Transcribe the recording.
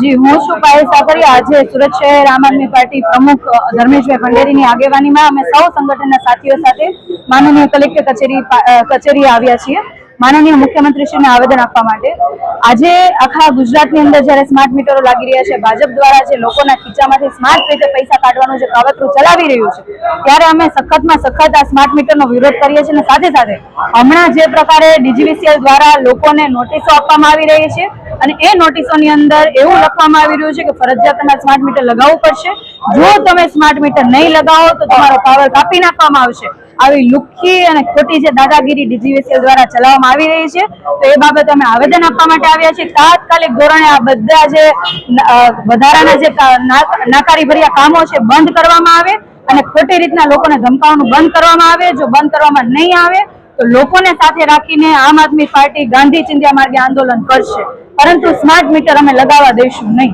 જી, હું છું પાયલ સાકરિયા આજે સુરત શહેર આમ આદમી પાર્ટી પ્રમુખ ધર્મેશભાઈ ભંડેરીની આગેવાનીમાં અમે સૌ સંગઠનના સાથીઓ સાથે માનનીય કલેક્ટર કચેરી કચેરી આવ્યા છીએ. માનનીય મુખ્યમંત્રીશ્રીને આવેદન આપવા માટે. આજે આખા ગુજરાતની અંદર જ્યારે સ્માર્ટ મીટરો લાગી રહ્યા છે, ભાજપ દ્વારા જે લોકોના ખીચામાંથી સ્માર્ટ રીતે પૈસા કાઢવાનું જે કાવતરું ચલાવી રહ્યું છે, ત્યારે અમે સખતમાં સખત આ સ્માર્ટ મીટરનો વિરોધ કરીએ છીએ અને સાથે સાથે હમણાં જે પ્રકારે ડીજીવીસીએલ દ્વારા લોકોને નોટિસો આપવામાં આવી રહી છે અને એ નોટિસોની અંદર એવું લખવામાં આવી રહ્યું છે કે ફરજિયાત તમારે સ્માર્ટ મીટર લગાવવું પડશે. જો તમે સ્માર્ટ મીટર નહીં લગાવો તો તમારો પાવર કાપી નાખવામાં આવશે. આવી લુખ્ખી અને ખોટી જે દાદાગીરી ડીજીવીસીએલ દ્વારા ચલાવવામાં આવી રહી છે, તો એ બાબતે અમે આવેદન આપવા માટે આવ્યા છીએ. તાત્કાલિક ધોરણે આ બધા જે વધારાના જે નાકારી ભર્યા કામો છે, બંધ કરવામાં આવે અને ખોટી રીતના લોકોને ધમકાવવાનું બંધ કરવામાં આવે. જો બંધ કરવામાં નહીં આવે, તો લોકોને સાથે રાખીને આમ આદમી પાર્ટી ગાંધી ચિંધ્યા માર્ગે આંદોલન કરશે. પરંતુ સ્માર્ટ મીટર અમે લગાવવા દઈશું નહીં.